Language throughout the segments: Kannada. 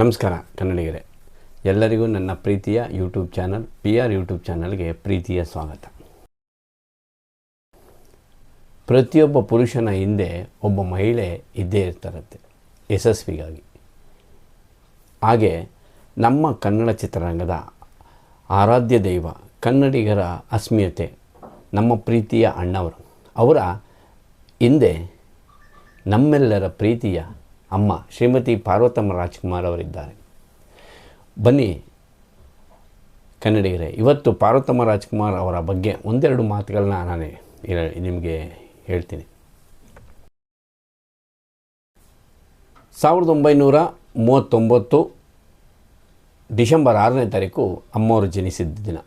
ನಮಸ್ಕಾರ ಕನ್ನಡಿಗರೇ. ಎಲ್ಲರಿಗೂ ನನ್ನ ಪ್ರೀತಿಯ YouTube channel, P R YouTube ಚಾನಲ್ಗೆ ಪ್ರೀತಿಯ ಸ್ವಾಗತ. ಪ್ರತಿಯೊಬ್ಬ ಪುರುಷನ ಹಿಂದೆ ಒಬ್ಬ ಮಹಿಳೆ ಇದ್ದೇ ಇರ್ತಾರಂತೆ, ಯಶಸ್ವಿಗಾಗಿ. ಹಾಗೆ ನಮ್ಮ ಕನ್ನಡ ಚಿತ್ರರಂಗದ ಆರಾಧ್ಯ ದೈವ, ಕನ್ನಡಿಗರ ಅಸ್ಮಿಯತೆ ನಮ್ಮ ಪ್ರೀತಿಯ ಅಣ್ಣವರು, ಅವರ ಹಿಂದೆ ನಮ್ಮೆಲ್ಲರ ಪ್ರೀತಿಯ ಅಮ್ಮ, ಶ್ರೀಮತಿ ಪಾರ್ವತಮ್ಮ ರಾಜ್ಕುಮಾರ್ ಅವರಿದ್ದಾರೆ. ಬನ್ನಿ, ಕನ್ನಡಿಗರೇ, ಇವತ್ತು ಪಾರ್ವತಮ್ಮ ರಾಜ್ಕುಮಾರ್ ಅವರ ಬಗ್ಗೆ ಒಂದೆರಡು ಮಾತುಗಳನ್ನ ನಾನೇ ನಿಮಗೆ ಹೇಳ್ತೀನಿ. ಸಾವಿರದ ಒಂಬೈನೂರ ಮೂವತ್ತೊಂಬತ್ತು ಡಿಸೆಂಬರ್ ಆರನೇ ತಾರೀಕು ಅಮ್ಮವರು ಜನಿಸಿದ್ದ ದಿನ.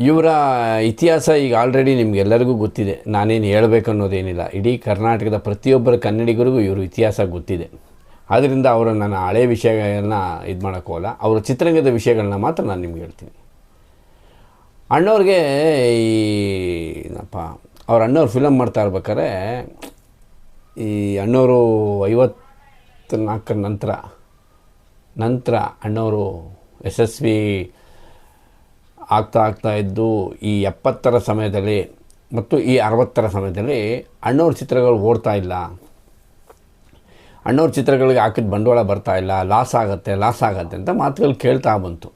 ಇವರ ಇತಿಹಾಸ ಈಗ ಆಲ್ರೆಡಿ ನಿಮಗೆಲ್ಲರಿಗೂ ಗೊತ್ತಿದೆ. ನಾನೇನು ಹೇಳಬೇಕು ಅನ್ನೋದೇನಿಲ್ಲ. ಇಡೀ ಕರ್ನಾಟಕದ ಪ್ರತಿಯೊಬ್ಬರ ಕನ್ನಡಿಗರಿಗೂ ಇವರು ಇತಿಹಾಸ ಗೊತ್ತಿದೆ. ಆದ್ದರಿಂದ ಅವರ ನನ್ನ ಹಳೆ ವಿಷಯಗಳನ್ನ ಇದು ಮಾಡೋಕ್ಕೋಲ್ಲ ಅವರ ಚಿತ್ರರಂಗದ ವಿಷಯಗಳನ್ನ ಮಾತ್ರ ನಾನು ನಿಮ್ಗೆ ಹೇಳ್ತೀನಿ. ಅಣ್ಣವ್ರಿಗೆ ಈ ಏನಪ್ಪ, ಅವ್ರ ಅಣ್ಣವ್ರು ಫಿಲಮ್ ಮಾಡ್ತಾ ಇರ್ಬೇಕಾದ್ರೆ, ಈ ಅಣ್ಣವರು ಐವತ್ತು ನಾಲ್ಕರ ನಂತರ ನಂತರ ಅಣ್ಣವರು ಯಶಸ್ವಿ ಆಗ್ತಾ ಆಗ್ತಾ ಇದ್ದು ಈ ಎಪ್ಪತ್ತರ ಸಮಯದಲ್ಲಿ ಮತ್ತು ಈ ಅರವತ್ತರ ಸಮಯದಲ್ಲಿ ಅಣ್ಣವ್ರ ಚಿತ್ರಗಳು ಓಡ್ತಾ ಇಲ್ಲ. ಅಣ್ಣವ್ರ ಚಿತ್ರಗಳಿಗೆ ಹಾಕಿದ ಬಂಡವಾಳ ಬರ್ತಾ ಇಲ್ಲ. ಲಾಸ್ ಆಗುತ್ತೆ ಲಾಸ್ ಆಗುತ್ತೆ ಅಂತ ಮಾತುಗಳು ಕೇಳ್ತಾ ಬಂತು.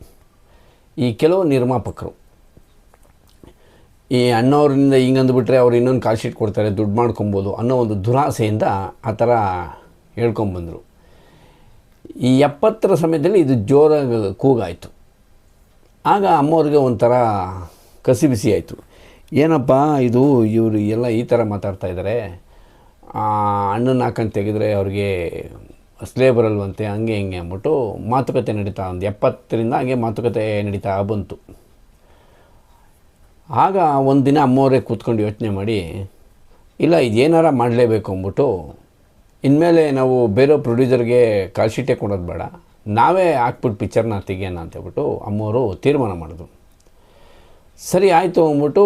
ಈ ಕೆಲವು ನಿರ್ಮಾಪಕರು. ಈ ಅಣ್ಣವ್ರಿಂದ ಹಿಂಗೆ ಅಂದ್ಬಿಟ್ರೆ ಅವ್ರು ಇನ್ನೊಂದು ಕಾಲ್ ಶೀಟ್ ಕೊಡ್ತಾರೆ, ದುಡ್ಡು ಮಾಡ್ಕೊಬೋದು ಅನ್ನೋ ಒಂದು ದುರಾಸೆಯಿಂದ ಆ ಥರ ಹೇಳ್ಕೊಂಬಂದರು. ಈ ಎಪ್ಪತ್ತರ ಸಮಯದಲ್ಲಿ ಇದು ಜೋರಾಗಿ ಕೂಗಾಯಿತು. ಆಗ ಅಮ್ಮವ್ರಿಗೆ ಒಂಥರ ಕಸಿ ಬಿಸಿ ಆಯಿತು. ಏನಪ್ಪ ಇದು ಇವರು ಎಲ್ಲ ಈ ಥರ ಮಾತಾಡ್ತಾ ಇದ್ದಾರೆ. ಹಣ್ಣನ್ನು ಹಾಕೊಂಡು ತೆಗೆದ್ರೆ ಅವ್ರಿಗೆ ಅಸಲೇ ಬರಲ್ವಂತೆ, ಹಂಗೆ ಹಿಂಗೆ ಅಂದ್ಬಿಟ್ಟು ಮಾತುಕತೆ ನಡೀತಾ ಒಂದು ಎಪ್ಪತ್ತರಿಂದ ಹಂಗೆ ಮಾತುಕತೆ ನಡೀತಾ ಬಂತು. ಆಗ ಒಂದು ದಿನ ಅಮ್ಮವರೇ ಕೂತ್ಕೊಂಡು ಯೋಚನೆ ಮಾಡಿ, ಇಲ್ಲ, ಇದೇನಾರ ಮಾಡಲೇಬೇಕು ಅಂದ್ಬಿಟ್ಟು, ಇನ್ಮೇಲೆ ನಾವು ಬೇರೆ ಪ್ರೊಡ್ಯೂಸರ್ಗೆ ಕಾಲ್ ಶೀಟೇ ಕೊಡೋದು ಬೇಡ. ನಾವೇ ಹಾಕ್ಬಿಟ್ಟು ಪಿಕ್ಚರ್ನ ತೆಗಿಯೋಣ ಅಂತೇಳ್ಬಿಟ್ಟು ಅಮ್ಮವರು ತೀರ್ಮಾನ ಮಾಡಿದ್ರು. ಸರಿ ಆಯಿತು ಅಂದ್ಬಿಟ್ಟು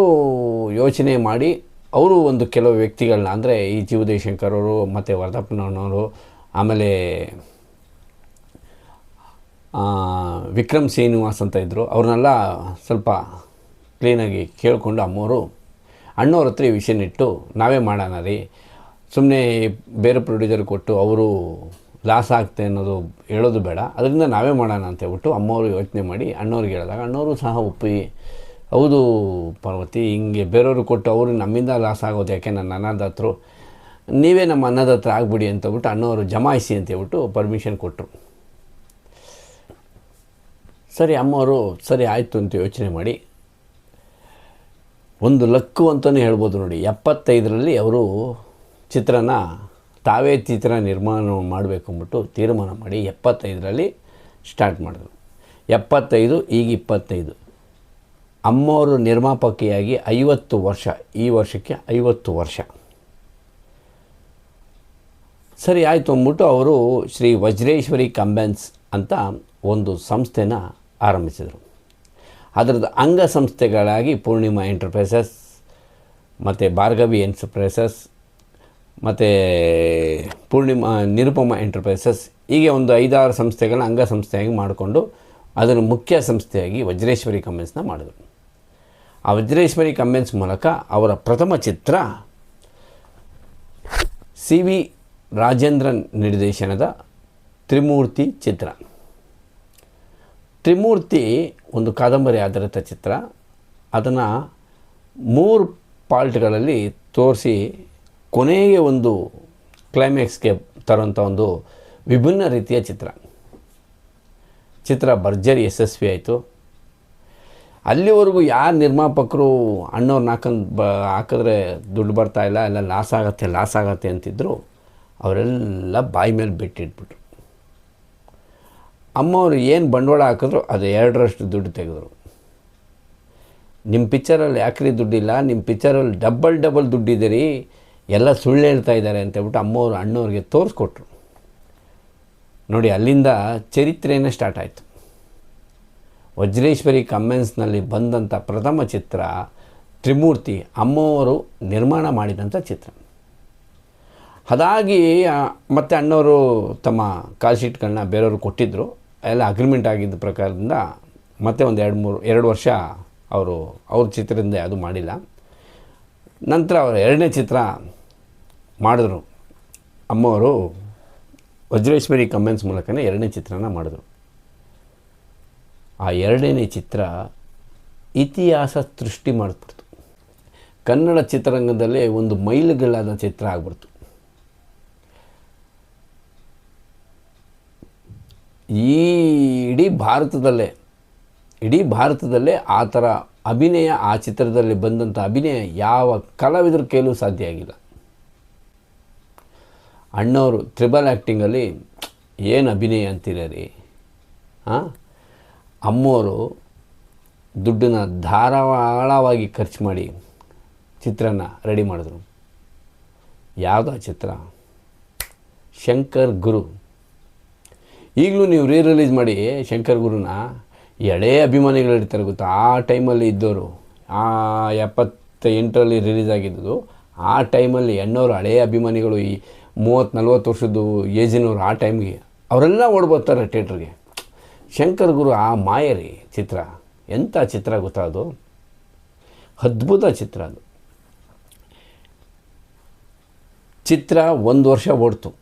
ಯೋಚನೆ ಮಾಡಿ, ಅವರು ಒಂದು ಕೆಲವು ವ್ಯಕ್ತಿಗಳನ್ನ, ಅಂದರೆ ಈ ಜಿ ಉದಯಶಂಕರ್ ಅವರು, ಮತ್ತು ವರದಪ್ಪನವರು ಆಮೇಲೆ ವಿಕ್ರಮ್ ಶ್ರೀನಿವಾಸ್ ಅಂತ ಇದ್ದರು ಅವ್ರನ್ನೆಲ್ಲ ಸ್ವಲ್ಪ ಕ್ಲೀನಾಗಿ ಕೇಳಿಕೊಂಡು ಅಮ್ಮವರು ಅಣ್ಣವ್ರ ಹತ್ರ ವಿಷಯನಿಟ್ಟು ನಾವೇ ಮಾಡೋಣ ರೀ. ಸುಮ್ಮನೆ ಬೇರೆ ಪ್ರೊಡ್ಯೂಸರ್ ಕೊಟ್ಟು ಅವರು ಲಾಸ್ ಆಗ್ತೆ ಅನ್ನೋದು ಹೇಳೋದು ಬೇಡ. ಅದರಿಂದ ನಾವೇ ಮಾಡೋಣ ಅಂತ ಹೇಳ್ಬಿಟ್ಟು ಅಮ್ಮವರು ಯೋಚನೆ ಮಾಡಿ ಅಣ್ಣವ್ರಿಗೆ ಹೇಳಿದಾಗ ಅಣ್ಣವರು ಸಹ ಒಪ್ಪಿ, ಹೌದು ಪಾರ್ವತಿ, ಹಿಂಗೆ ಬೇರೆಯವರು ಕೊಟ್ಟು ಅವರು ನಮ್ಮಿಂದ ಲಾಸ್ ಆಗೋದು ಯಾಕೆ? ನನ್ನ ಅನ್ನದಾತರು ನೀವೇ ನಮ್ಮ ಅನ್ನದತ್ರ ಆಗ್ಬಿಡಿ ಅಂತ ಹೇಳ್ಬಿಟ್ಟು ಅಣ್ಣವರು ಜಮಾಯಿಸಿ ಅಂತ ಹೇಳ್ಬಿಟ್ಟು ಪರ್ಮಿಷನ್ ಕೊಟ್ಟರು ಸರಿ ಅಮ್ಮವರು ಸರಿ ಆಯಿತು ಅಂತ ಯೋಚನೆ ಮಾಡಿ, ಒಂದು ಲಕ್ಕು ಅಂತಲೇ ಹೇಳ್ಬೋದು ನೋಡಿ, ಎಪ್ಪತ್ತೈದರಲ್ಲಿ ಅವರು ಚಿತ್ರನ ತಾವೇ ಚಿತ್ರ ನಿರ್ಮಾಣ ಮಾಡಬೇಕು ಅಂದ್ಬಿಟ್ಟು ತೀರ್ಮಾನ ಮಾಡಿ ಎಪ್ಪತ್ತೈದರಲ್ಲಿ ಸ್ಟಾರ್ಟ್ ಮಾಡಿದ್ರು. ಎಪ್ಪತ್ತೈದು, ಈಗ ಇಪ್ಪತ್ತೈದು. ಅಮ್ಮವರು ನಿರ್ಮಾಪಕಿಯಾಗಿ ಐವತ್ತು ವರ್ಷ, ಈ ವರ್ಷಕ್ಕೆ ಐವತ್ತು ವರ್ಷ. ಸರಿ, ಆಯಿತು ಅಂದ್ಬಿಟ್ಟು ಅವರು ಶ್ರೀ ವಜ್ರೇಶ್ವರಿ ಕಂಬೆನ್ಸ್ ಅಂತ ಒಂದು ಸಂಸ್ಥೆನ ಆರಂಭಿಸಿದರು. ಅದರದ್ದು ಅಂಗಸಂಸ್ಥೆಗಳಾಗಿ ಪೂರ್ಣಿಮಾ ಎಂಟರ್ಪ್ರೈಸಸ್, ಮತ್ತು ಭಾರ್ಗವಿ ಎಂಟರ್ಪ್ರೈಸಸ್ ಮತ್ತು ಪೂರ್ಣಿಮಾ, ನಿರುಪಮ ಎಂಟರ್ಪ್ರೈಸಸ್ ಹೀಗೆ ಒಂದು ಐದಾರು ಸಂಸ್ಥೆಗಳನ್ನ ಅಂಗಸಂಸ್ಥೆಯಾಗಿ ಮಾಡಿಕೊಂಡು ಅದನ್ನು ಮುಖ್ಯ ಸಂಸ್ಥೆಯಾಗಿ ವಜ್ರೇಶ್ವರಿ ಕಮೆನ್ಸ್ನ ಮಾಡಿದರು. ಆ ವಜ್ರೇಶ್ವರಿ ಕಮೆನ್ಸ್ ಮೂಲಕ ಅವರ ಪ್ರಥಮ ಚಿತ್ರ ಸಿ ವಿ ರಾಜೇಂದ್ರನ್ ನಿರ್ದೇಶನದ ತ್ರಿಮೂರ್ತಿ ಚಿತ್ರ. ತ್ರಿಮೂರ್ತಿ ಒಂದು ಕಾದಂಬರಿ ಆಧಾರಿತ ಚಿತ್ರ. ಅದನ್ನು ಮೂರು ಪಾರ್ಟ್ಗಳಲ್ಲಿ ತೋರಿಸಿ ಕೊನೆಗೆ ಒಂದು ಕ್ಲೈಮ್ಯಾಕ್ಸ್ಗೆ ತರುವಂಥ ಒಂದು ವಿಭಿನ್ನ ರೀತಿಯ ಚಿತ್ರ. ಚಿತ್ರ ಭರ್ಜರಿ ಯಶಸ್ವಿ ಆಯಿತು. ಅಲ್ಲಿವರೆಗೂ ಯಾರು ನಿರ್ಮಾಪಕರು ಅಣ್ಣವ್ರನ್ನ ಹಾಕೊಂಡು ಬ, ಹಾಕಿದ್ರೆ ದುಡ್ಡು ಬರ್ತಾ ಇಲ್ಲ, ಎಲ್ಲ ಲಾಸ್ ಆಗತ್ತೆ ಲಾಸ್ ಆಗತ್ತೆ ಅಂತಿದ್ರು, ಅವರೆಲ್ಲ ಬಾಯಿ ಮೇಲೆ ಬಿಟ್ಟಿಟ್ಬಿಟ್ರು. ಅಮ್ಮವರು ಏನು ಬಂಡವಾಳ ಹಾಕಿದ್ರು ಅದು ಎರಡರಷ್ಟು ದುಡ್ಡು ತೆಗೆದ್ರು. ನಿಮ್ಮ ಪಿಕ್ಚರಲ್ಲಿ ಯಾಕ್ರಿ ದುಡ್ಡಿಲ್ಲ ನಿಮ್ಮ ಪಿಕ್ಚರಲ್ಲಿ ಡಬಲ್ ಡಬಲ್ ದುಡ್ಡಿದೆ ರೀ ಎಲ್ಲ ಸುಳ್ಳು ಹೇಳ್ತಾ ಇದ್ದಾರೆ ಅಂತ ಹೇಳ್ಬಿಟ್ಟು ಅಮ್ಮವ್ರು, ಅಣ್ಣವ್ರಿಗೆ ತೋರಿಸ್ಕೊಟ್ರು. ನೋಡಿ, ಅಲ್ಲಿಂದ ಚರಿತ್ರೆಯೇ ಸ್ಟಾರ್ಟ್ ಆಯಿತು. ವಜ್ರೇಶ್ವರಿ ಕಮ್ಮೆನ್ಸ್ನಲ್ಲಿ ಬಂದಂಥ ಪ್ರಥಮ ಚಿತ್ರ ತ್ರಿಮೂರ್ತಿ ಅಮ್ಮವರು ನಿರ್ಮಾಣ ಮಾಡಿದಂಥ ಚಿತ್ರ. ಅದಾಗಿ ಮತ್ತೆ ಅಣ್ಣವರು ತಮ್ಮ ಕಾಲ್ ಶೀಟ್ಗಳನ್ನ ಬೇರೆಯವರು ಕೊಟ್ಟಿದ್ದರು ಎಲ್ಲ ಅಗ್ರಿಮೆಂಟ್ ಆಗಿದ್ದ ಪ್ರಕಾರದಿಂದ ಮತ್ತೆ ಒಂದು ಎರಡು ಮೂರು, ಎರಡು ವರ್ಷ ಅವರು, ಅವ್ರ ಚಿತ್ರದಿಂದ ಅದು ಮಾಡಿಲ್ಲ. ನಂತರ ಅವರ ಎರಡನೇ ಚಿತ್ರ ಮಾಡಿದ್ರು. ಅಮ್ಮವರು ವಜ್ರೇಶ್ವರಿ ಕಮೆಂಟ್ಸ್ ಮೂಲಕನೇ ಎರಡನೇ ಚಿತ್ರನ ಮಾಡಿದ್ರು. ಆ ಎರಡನೇ ಚಿತ್ರ ಇತಿಹಾಸ ಸೃಷ್ಟಿ ಮಾಡಿಬಿಡ್ತು. ಕನ್ನಡ ಚಿತ್ರರಂಗದಲ್ಲೇ ಒಂದು ಮೈಲುಗಳಾದ ಚಿತ್ರ ಆಗ್ಬಿಡ್ತು. ಈ ಇಡೀ ಭಾರತದಲ್ಲೇ ಇಡೀ ಭಾರತದಲ್ಲೇ ಆ ಥರ ಅಭಿನಯ, ಆ ಚಿತ್ರದಲ್ಲಿ ಬಂದಂಥ ಅಭಿನಯ ಯಾವ ಕಲಾವಿದರ ಕೈಲೂ ಸಾಧ್ಯ ಆಗಿಲ್ಲ. ಅಣ್ಣವರು ತ್ರಿಬಲ್ ಆ್ಯಕ್ಟಿಂಗಲ್ಲಿ ಏನು ಅಭಿನಯ ಅಂತೀರ ರೀ ಹಾಂ ಅಮ್ಮವರು ದುಡ್ಡನ್ನು ಧಾರಾಳವಾಗಿ ಖರ್ಚು ಮಾಡಿ ಚಿತ್ರನ ರೆಡಿ ಮಾಡಿದ್ರು. ಯಾವುದೋ ಚಿತ್ರ? ಶಂಕರ್ ಗುರು. ಈಗಲೂ ನೀವು ರೀ ರಿಲೀಸ್ ಮಾಡಿ ಶಂಕರ್ ಗುರುನ ಎಳೆ ಅಭಿಮಾನಿಗಳು ಇರ್ತಾರೆ ಗೊತ್ತಾ? ಆ ಟೈಮಲ್ಲಿ ಇದ್ದವರು ಆ ಎಪ್ಪತ್ತ ಎಂಟರಲ್ಲಿ ರಿಲೀಸ್ ಆಗಿದ್ದು ಆ ಟೈಮಲ್ಲಿ ಎಣ್ಣೋರು ಹಳೆಯ ಅಭಿಮಾನಿಗಳು ಈ ಮೂವತ್ತು, ನಲ್ವತ್ತು ವರ್ಷದ್ದು ಏಜಿನವರು ಆ ಟೈಮ್ಗೆ ಅವರೆಲ್ಲ ಓಡ್ಬೋತಾರೆ ಥಿಯೇಟ್ರಿಗೆ ಶಂಕರ್ ಗುರು ಆ ಮಾಯರಿ ಚಿತ್ರ ಎಂಥ ಚಿತ್ರ ಗೊತ್ತಾ ಅದು? ಅದ್ಭುತ ಚಿತ್ರ ಅದು. ಚಿತ್ರ ಒಂದು ವರ್ಷ ಓಡ್ತು.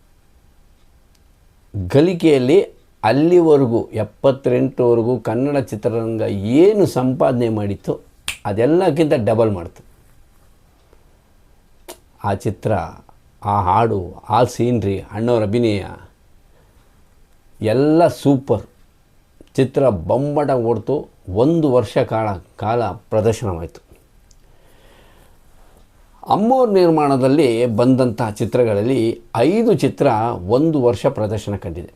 ಗಲಿಕೆಯಲ್ಲಿ ಅಲ್ಲಿವರೆಗೂ, ಎಪ್ಪತ್ತೆಂಟುವರೆಗೂ ಕನ್ನಡ ಚಿತ್ರರಂಗ ಏನು ಸಂಪಾದನೆ ಮಾಡಿತ್ತು ಅದೆಲ್ಲಕ್ಕಿಂತ ಡಬಲ್ ಮಾಡ್ತು. ಆ ಚಿತ್ರ ಆ ಹಾಡು, ಆ ಸೀನ್ರಿ, ಅಣ್ಣವ್ರ ಅಭಿನಯ, ಎಲ್ಲ ಸೂಪರ್. ಚಿತ್ರ ಬೊಂಬಟ ಓಡ್ತು ಒಂದು ವರ್ಷ ಕಾಲ ಕಾಲ ಪ್ರದರ್ಶನವಾಯಿತು. ಅಮ್ಮೋರ್ ನಿರ್ಮಾಣದಲ್ಲಿ ಬಂದಂತಹ ಚಿತ್ರಗಳಲ್ಲಿ ಐದು ಚಿತ್ರ ಒಂದು ವರ್ಷ ಪ್ರದರ್ಶನ ಕಂಡಿದೆ.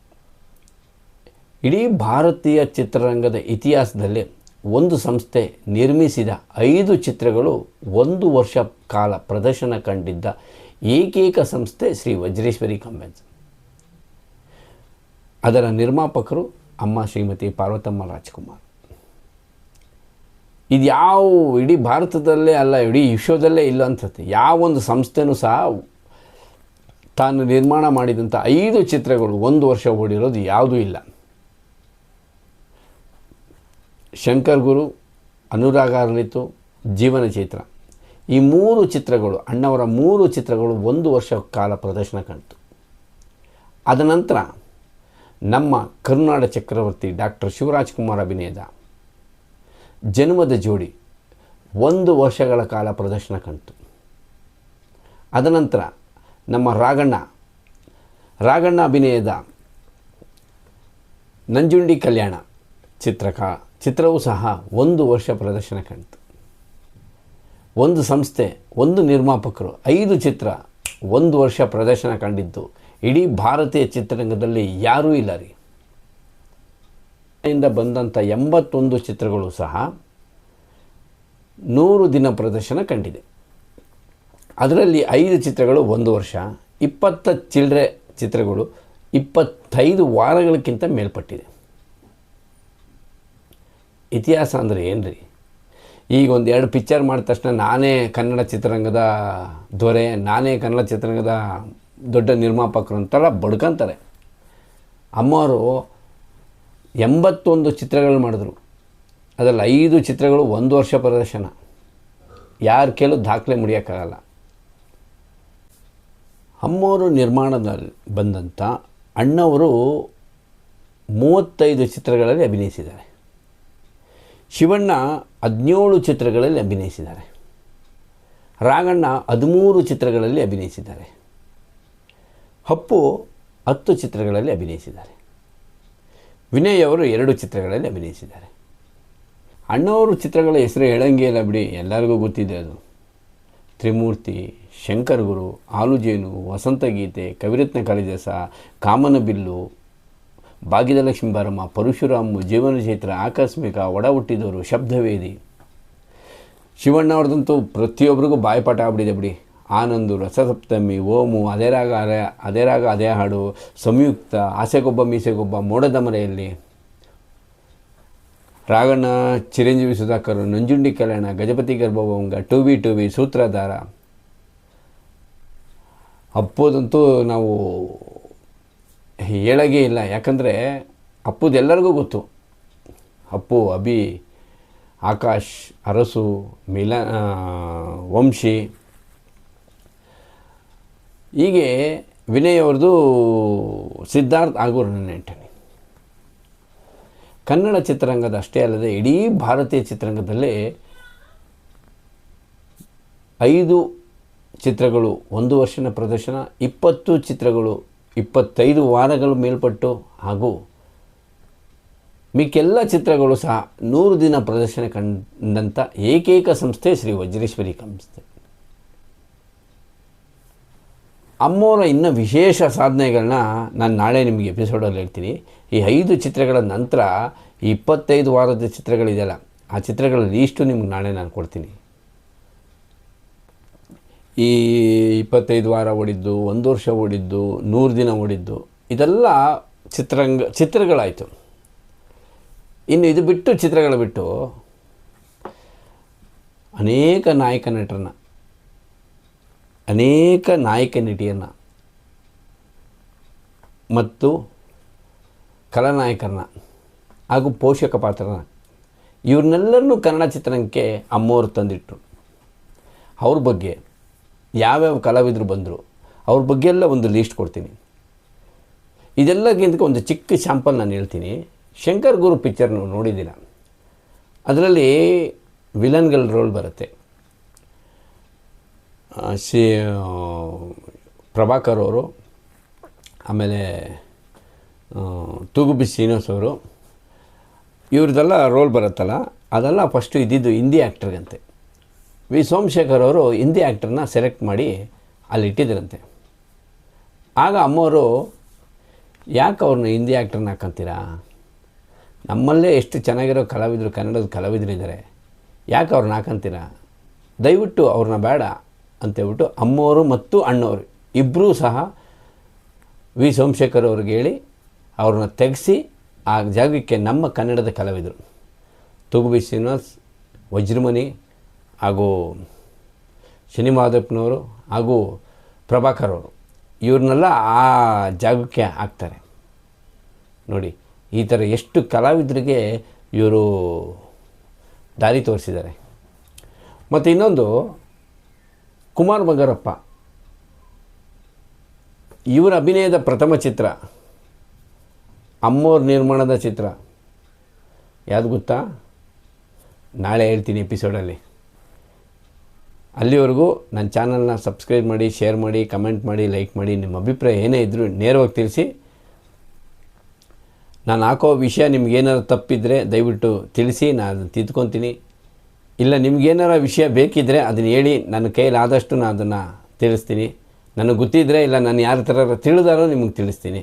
ಇಡೀ ಭಾರತೀಯ ಚಿತ್ರರಂಗದ ಇತಿಹಾಸದಲ್ಲಿ ಒಂದು ಸಂಸ್ಥೆ ನಿರ್ಮಿಸಿದ ಐದು ಚಿತ್ರಗಳು ಒಂದು ವರ್ಷ ಕಾಲ ಪ್ರದರ್ಶನ ಕಂಡಿದ್ದ ಏಕೈಕ ಸಂಸ್ಥೆ ಶ್ರೀ ವಜ್ರೇಶ್ವರಿ ಕಂಬೆನ್ಸ್ ಅದರ ನಿರ್ಮಾಪಕರು ಅಮ್ಮ ಶ್ರೀಮತಿ ಪಾರ್ವತಮ್ಮ ರಾಜ್ಕುಮಾರ್. ಇದು ಯಾವ ಇಡೀ ಭಾರತದಲ್ಲೇ ಅಲ್ಲ, ಇಡೀ ವಿಶ್ವದಲ್ಲೇ ಇಲ್ಲ ಅನ್ಸುತ್ತೆ ಯಾವ ಒಂದು ಸಂಸ್ಥೆನೂ ಸಹ ತಾನು ನಿರ್ಮಾಣ ಮಾಡಿದಂಥ ಐದು ಚಿತ್ರಗಳು ಒಂದು ವರ್ಷ ಓಡಿರೋದು ಯಾವುದೂ ಇಲ್ಲ. ಶಂಕರ್ ಗುರು, ಅನುರಾಗ ಅರಳಿತು, ಜೀವನ ಚೈತ್ರ. ಈ ಮೂರು ಚಿತ್ರಗಳು, ಅಣ್ಣವರ ಮೂರು ಚಿತ್ರಗಳು ಒಂದು ವರ್ಷ ಕಾಲ ಪ್ರದರ್ಶನ ಕಾಣ್ತು ಅದ ನಂತರ ನಮ್ಮ ಕರುನಾಡ ಚಕ್ರವರ್ತಿ ಡಾಕ್ಟರ್ ಶಿವರಾಜ್ ಕುಮಾರ್ ಅಭಿನಯದ ಜನ್ಮದ ಜೋಡಿ ಒಂದು ವರ್ಷಗಳ ಕಾಲ ಪ್ರದರ್ಶನ ಕಾಣ್ತು ಅದನಂತರ ನಮ್ಮ ರಾಗಣ್ಣ ರಾಗಣ್ಣ ಅಭಿನಯದ ನಂಜುಂಡಿ ಕಲ್ಯಾಣ ಚಿತ್ರಕ ಚಿತ್ರವೂ ಸಹ ಒಂದು ವರ್ಷ ಪ್ರದರ್ಶನ ಕಾಣ್ತು ಒಂದು ಸಂಸ್ಥೆ, ಒಂದು ನಿರ್ಮಾಪಕರು, ಐದು ಚಿತ್ರ, ಒಂದು ವರ್ಷ ಪ್ರದರ್ಶನ ಕಂಡಿದ್ದು. ಇಡೀ ಭಾರತೀಯ ಚಿತ್ರರಂಗದಲ್ಲಿ ಯಾರೂ ಇಲ್ಲ ರೀ. ಇಂದ ಬಂದಂಥ ಎಂಬತ್ತೊಂದು ಚಿತ್ರಗಳು ಸಹ ನೂರು ದಿನ ಪ್ರದರ್ಶನ ಕಂಡಿದೆ. ಅದರಲ್ಲಿ ಐದು ಚಿತ್ರಗಳು ಒಂದು ವರ್ಷ, ಇಪ್ಪತ್ತ ಚಿಲ್ಲರೆ ಚಿತ್ರಗಳು ಇಪ್ಪತ್ತೈದು ವಾರಗಳಕ್ಕಿಂತ ಮೇಲ್ಪಟ್ಟಿದೆ. ಇತಿಹಾಸ ಅಂದರೆ ಏನು ರೀ ಈಗ ಒಂದು ಎರಡು ಪಿಕ್ಚರ್ ಮಾಡಿದ ತಕ್ಷಣ ನಾನೇ ಕನ್ನಡ ಚಿತ್ರರಂಗದ ದೊರೆ, ನಾನೇ ಕನ್ನಡ ಚಿತ್ರರಂಗದ ದೊಡ್ಡ ನಿರ್ಮಾಪಕರು ಅಂತೆಲ್ಲ ಬಡ್ಕಂತಾರೆ. ಅಮ್ಮವರು ಎಂಬತ್ತೊಂದು ಚಿತ್ರಗಳು ಮಾಡಿದ್ರು. ಅದರಲ್ಲಿ ಐದು ಚಿತ್ರಗಳು ಒಂದು ವರ್ಷ ಪ್ರದರ್ಶನ. ಯಾರ ಕೇಳು ದಾಖಲೆ ಮುಡಿಯೋಕ್ಕಾಗಲ್ಲ. ಅಮ್ಮವರು ನಿರ್ಮಾಣದಲ್ಲಿ ಬಂದಂಥ ಅಣ್ಣವರು ಮೂವತ್ತೈದು ಚಿತ್ರಗಳಲ್ಲಿ ಅಭಿನಯಿಸಿದ್ದಾರೆ. ಶಿವಣ್ಣ ಹದಿನೇಳು ಚಿತ್ರಗಳಲ್ಲಿ ಅಭಿನಯಿಸಿದ್ದಾರೆ. ರಾಗಣ್ಣ ಹದಿಮೂರು ಚಿತ್ರಗಳಲ್ಲಿ ಅಭಿನಯಿಸಿದ್ದಾರೆ. ಹಪ್ಪು ಹತ್ತು ಚಿತ್ರಗಳಲ್ಲಿ ಅಭಿನಯಿಸಿದ್ದಾರೆ. ವಿನಯ್ ಅವರು ಎರಡು ಚಿತ್ರಗಳಲ್ಲಿ ಅಭಿನಯಿಸಿದ್ದಾರೆ. ಅಣ್ಣವರು ಚಿತ್ರಗಳ ಹೆಸರು ಹೇಳಂಗೆ ಇಲ್ಲ ಬಿಡಿ, ಎಲ್ಲರಿಗೂ ಗೊತ್ತಿದೆ ಅದು. ತ್ರಿಮೂರ್ತಿ ಶಂಕರ್ ಗುರು ಆಲುಜೇನು, ವಸಂತಗೀತೆ, ಕವಿರತ್ನ ಕಾಳಿದಾಸ, ಕಾಮನಬಿಲ್ಲು ಭಾಗ್ಯದಲಕ್ಷ್ಮಿ ಬಾರಮ್ಮ ಪರಶುರಾಮು, ಜೀವನ ಚೈತ್ರ, ಆಕಸ್ಮಿಕ ಒಡ ಹುಟ್ಟಿದವರು ಶಬ್ದವೇದಿ. ಶಿವಣ್ಣ ಅವ್ರದಂತೂ ಪ್ರತಿಯೊಬ್ಬರಿಗೂ ಬಾಯಿಪಾಠ ಆಗ್ಬಿಟ್ಟಿದೆ ಬಿಡಿ. ಆನಂದು, ರಸಸಪ್ತಮಿ, ಓಮು, ಅದೇ ರಾಗ ಅದೇ ಅದೇ ರಾಗ, ಅದೇ ಹಾಡು, ಸಂಯುಕ್ತ, Aasegobba, Meesegobba, Modada Mareyalli. Raganna, Chiranjeevi Sudhakar, Nanjundi Kalyana, Gajapathi Garvabhanga to be to be Soothradhara. ಅಪ್ಪೋದಂತೂ ನಾವು ಹೇಳೋಂಗೇ ಇಲ್ಲ. ಯಾಕಂದರೆ ಅಪ್ಪುದೆಲ್ಲರಿಗೂ ಗೊತ್ತು. ಅಪ್ಪು, ಅಭಿ, ಆಕಾಶ್, ಅರಸು, ಮಿಲ ವಂಶಿ. ಹೀಗೆ ವಿನಯ್ ಅವ್ರದ್ದು ಸಿದ್ಧಾರ್ಥ್ ನನ್ನ ನೆಂಟನಿ ಕನ್ನಡ ಚಿತ್ರರಂಗದ ಅಷ್ಟೇ ಅಲ್ಲದೆ ಇಡೀ ಭಾರತೀಯ ಚಿತ್ರರಂಗದಲ್ಲಿ ಐದು ಚಿತ್ರಗಳು, ಒಂದು ವರ್ಷದ ಪ್ರದರ್ಶನ, ಇಪ್ಪತ್ತು ಚಿತ್ರಗಳು ಇಪ್ಪತ್ತೈದು ವಾರಗಳು ಮೇಲ್ಪಟ್ಟು ಹಾಗೂ ಮಿಕ್ಕೆಲ್ಲ ಚಿತ್ರಗಳು ಸಹ ನೂರು ದಿನ ಪ್ರದರ್ಶನ ಕಂಡಂಥ ಏಕೈಕ ಸಂಸ್ಥೆ ಶ್ರೀ ವಜ್ರೇಶ್ವರಿ ಸಂಸ್ಥೆ ಅಮ್ಮೋರ ಇನ್ನು ವಿಶೇಷ ಸಾಧನೆಗಳನ್ನ ನಾನು ನಾಳೆ ನಿಮಗೆ ಎಪಿಸೋಡಲ್ಲಿ ಹೇಳ್ತೀನಿ. ಈ ಐದು ಚಿತ್ರಗಳ ನಂತರ ಇಪ್ಪತ್ತೈದು ವಾರದ ಚಿತ್ರಗಳಿದೆಯಲ್ಲ, ಆ ಚಿತ್ರಗಳ ಲೀಸ್ಟು ನಿಮ್ಗೆ ನಾಳೆ ನಾನು ಕೊಡ್ತೀನಿ. ಈ ಇಪ್ಪತ್ತೈದು ವಾರ ಓಡಿದ್ದು, ಒಂದು ವರ್ಷ ಓಡಿದ್ದು, ನೂರು ದಿನ ಓಡಿದ್ದು, ಇದೆಲ್ಲ ಚಿತ್ರಂಗ ಚಿತ್ರಗಳಾಯಿತು. ಇನ್ನು ಇದು ಬಿಟ್ಟು ಚಿತ್ರಗಳು ಬಿಟ್ಟು ಅನೇಕ ನಾಯಕ ನಟರನ್ನ, ಅನೇಕ ನಾಯಕ ನಟಿಯನ್ನು ಮತ್ತು ಕಲಾನಾಯಕರನ್ನ ಹಾಗೂ ಪೋಷಕ ಪಾತ್ರನ ಇವ್ರನ್ನೆಲ್ಲರನ್ನೂ ಕನ್ನಡ ಚಿತ್ರರಂಗಕ್ಕೆ ಅಮ್ಮೋರು ತಂದಿಟ್ಟರು ಅವ್ರ ಬಗ್ಗೆ ಯಾವ್ಯಾವ ಕಲಾವಿದರು ಬಂದರು, ಅವ್ರ ಬಗ್ಗೆ ಎಲ್ಲ ಒಂದು ಲೀಸ್ಟ್ ಕೊಡ್ತೀನಿ. ಇದೆಲ್ಲಕ್ಕಿಂತ ಒಂದು ಚಿಕ್ಕ ಶಾಂಪಲ್ ನಾನು ಹೇಳ್ತೀನಿ. ಶಂಕರ್ ಗುರು ಪಿಕ್ಚರ್ ನಾವು ನೋಡಿದ್ದೀರ? ಅದರಲ್ಲಿ ವಿಲನ್ಗಳ ರೋಲ್ ಬರುತ್ತೆ. ಶ್ರೀ ಪ್ರಭಾಕರ್ ಅವರು, ಆಮೇಲೆ ತೂಗುಬಿ ಶ್ರೀನಿವಾಸ್ ಅವರು, ಇವ್ರದ್ದೆಲ್ಲ ರೋಲ್ ಬರುತ್ತಲ್ಲ, ಅದೆಲ್ಲ ಫಸ್ಟು ಇದ್ದಿದ್ದು ಹಿಂದಿ ಆ್ಯಕ್ಟರ್ಗಂತೆ ವಿ. ಸೋಮಶೇಖರ್ ಅವರು ಹಿಂದಿ ಆ್ಯಕ್ಟರ್ನ ಸೆಲೆಕ್ಟ್ ಮಾಡಿ ಅಲ್ಲಿ ಇಟ್ಟಿದ್ರಂತೆ. ಆಗ ಅಮ್ಮವರು ಯಾಕೆ ಅವ್ರನ್ನ ಹಿಂದಿ ಆ್ಯಕ್ಟರ್ನ ಹಾಕಂತೀರಾ? ನಮ್ಮಲ್ಲೇ ಎಷ್ಟು ಚೆನ್ನಾಗಿರೋ ಕಲಾವಿದರು, ಕನ್ನಡದ ಕಲಾವಿದರಿದ್ದಾರೆ ಯಾಕೆ ಅವ್ರನ್ನ ಹಾಕಂತೀರಾ? ದಯವಿಟ್ಟು ಅವ್ರನ್ನ ಬೇಡ ಅಂತೇಳ್ಬಿಟ್ಟು ಅಮ್ಮವರು ಮತ್ತು ಅಣ್ಣವರು ಇಬ್ಬರೂ ಸಹ ವಿ. ಸೋಮಶೇಖರ್ ಅವ್ರಿಗೆ ಹೇಳಿ ಅವ್ರನ್ನ ತೆಗೆಸಿ ಆ ಜಾಗಕ್ಕೆ ನಮ್ಮ ಕನ್ನಡದ ಕಲಾವಿದರು. ತುಗುಬಿ ಶ್ರೀನಿವಾಸ್ ವಜ್ರಮಣಿ ಹಾಗೂ ಶನಿ ಮಾದಪ್ಪನವರು ಹಾಗೂ ಪ್ರಭಾಕರ್ ಅವರು, ಇವ್ರನ್ನೆಲ್ಲ ಆ ಜಾಗಕ್ಕೆ ಹಾಕ್ತಾರೆ. ನೋಡಿ, ಈ ಥರ ಎಷ್ಟು ಕಲಾವಿದರಿಗೆ ಇವರು ದಾರಿ ತೋರಿಸಿದ್ದಾರೆ. ಮತ್ತು ಇನ್ನೊಂದು, ಕುಮಾರ್ ಬಂಗಾರಪ್ಪ ಇವರ ಅಭಿನಯದ ಪ್ರಥಮ ಚಿತ್ರ, ಅಮ್ಮೋರ್ ನಿರ್ಮಾಣದ ಚಿತ್ರ. ಯಾವುದು ಗೊತ್ತಾ? ನಾಳೆ ಹೇಳ್ತೀನಿ ಎಪಿಸೋಡಲ್ಲಿ ಅಲ್ಲಿವರೆಗೂ ನನ್ನ ಚಾನಲ್ನ ಸಬ್ಸ್ಕ್ರೈಬ್ ಮಾಡಿ, ಶೇರ್ ಮಾಡಿ, ಕಮೆಂಟ್ ಮಾಡಿ, ಲೈಕ್ ಮಾಡಿ, ನಿಮ್ಮ ಅಭಿಪ್ರಾಯ ಏನೇ ಇದ್ದರೂ ನೇರವಾಗಿ ತಿಳಿಸಿ. ನಾನು ಹಾಕೋ ವಿಷಯ ನಿಮ್ಗೇನಾರು ತಪ್ಪಿದರೆ ದಯವಿಟ್ಟು ತಿಳಿಸಿ, ನಾನು ಅದನ್ನು ತಿದ್ಕೊತೀನಿ. ಇಲ್ಲ ನಿಮ್ಗೇನಾರ ವಿಷಯ ಬೇಕಿದ್ದರೆ ಅದನ್ನು ಹೇಳಿ ನನ್ನ ಕೈಲಾದಷ್ಟು ನಾನು ಅದನ್ನು ತಿಳಿಸ್ತೀನಿ. ನನಗೆ ಗೊತ್ತಿದ್ದರೆ ಇಲ್ಲ, ನಾನು ಯಾರ ಥರ ತಿಳಿದಾರೋ ನಿಮಗೆ ತಿಳಿಸ್ತೀನಿ.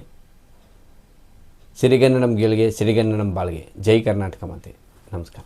ಸಿರಿಗನ್ನಡಂ ಗೆಲ್ಗೆ ಸಿರಿಗನ್ನಡಂ ಬಾಳ್ಗೆ. ಜೈ ಕರ್ನಾಟಕ ಮಾತೆ. ನಮಸ್ಕಾರ.